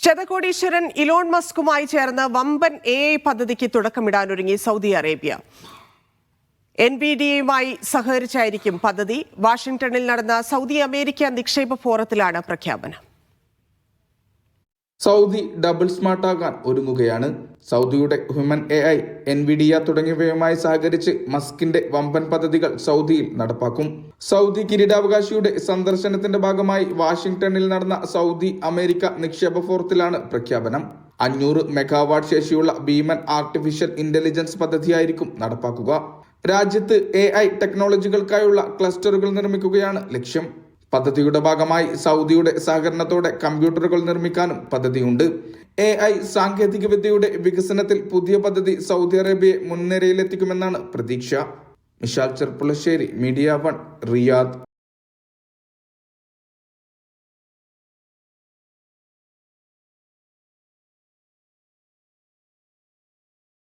ശതകോടീശ്വരൻ Elon മസ്കുമായി ചേർന്ന് വമ്പൻ A I പദ്ധതിക്ക് തുടക്കമിടാനൊരുങ്ങി Saudi Arabia. N B D എയുമായി സഹകരിച്ചായിരിക്കും പദ്ധതി. വാഷിംഗ്ടണിൽ നടന്ന സൗദി അമേരിക്ക നിക്ഷേപ ഫോറത്തിലാണ് പ്രഖ്യാപനം. സൗദി ഡബിൾ സ്മാർട്ടാകാൻ ഒരുങ്ങുകയാണ്. സൗദിയുടെ human A I N V D തുടങ്ങിയവയുമായി സഹകരിച്ച് മസ്കിന്റെ വമ്പൻ പദ്ധതികൾ സൗദിയിൽ നടപ്പാക്കും. സൗദി കിരീടാവകാശിയുടെ സന്ദർശനത്തിന്റെ ഭാഗമായി വാഷിംഗ്ടണിൽ നടന്ന സൗദി അമേരിക്ക നിക്ഷേപ ഫോറത്തിലാണ് പ്രഖ്യാപനം. അഞ്ഞൂറ് മെഗാവാട്ട് ശേഷിയുള്ള ഭീമൻ ആർട്ടിഫിഷ്യൽ ഇന്റലിജൻസ് പദ്ധതിയായിരിക്കും നടപ്പാക്കുക. രാജ്യത്ത് എ ഐ ടെക്നോളജികൾക്കായുള്ള ക്ലസ്റ്ററുകൾ നിർമ്മിക്കുകയാണ് ലക്ഷ്യം. പദ്ധതിയുടെ ഭാഗമായി സൗദിയുടെ സഹകരണത്തോടെ കമ്പ്യൂട്ടറുകൾ നിർമ്മിക്കാനും പദ്ധതിയുണ്ട്. എ ഐ സാങ്കേതിക വിദ്യയുടെ വികസനത്തിൽ പുതിയ പദ്ധതി സൗദി അറേബ്യയെ മുൻനിരയിലെത്തിക്കുമെന്നാണ് പ്രതീക്ഷ. Mishal Cherpulassery Media One Riyadh.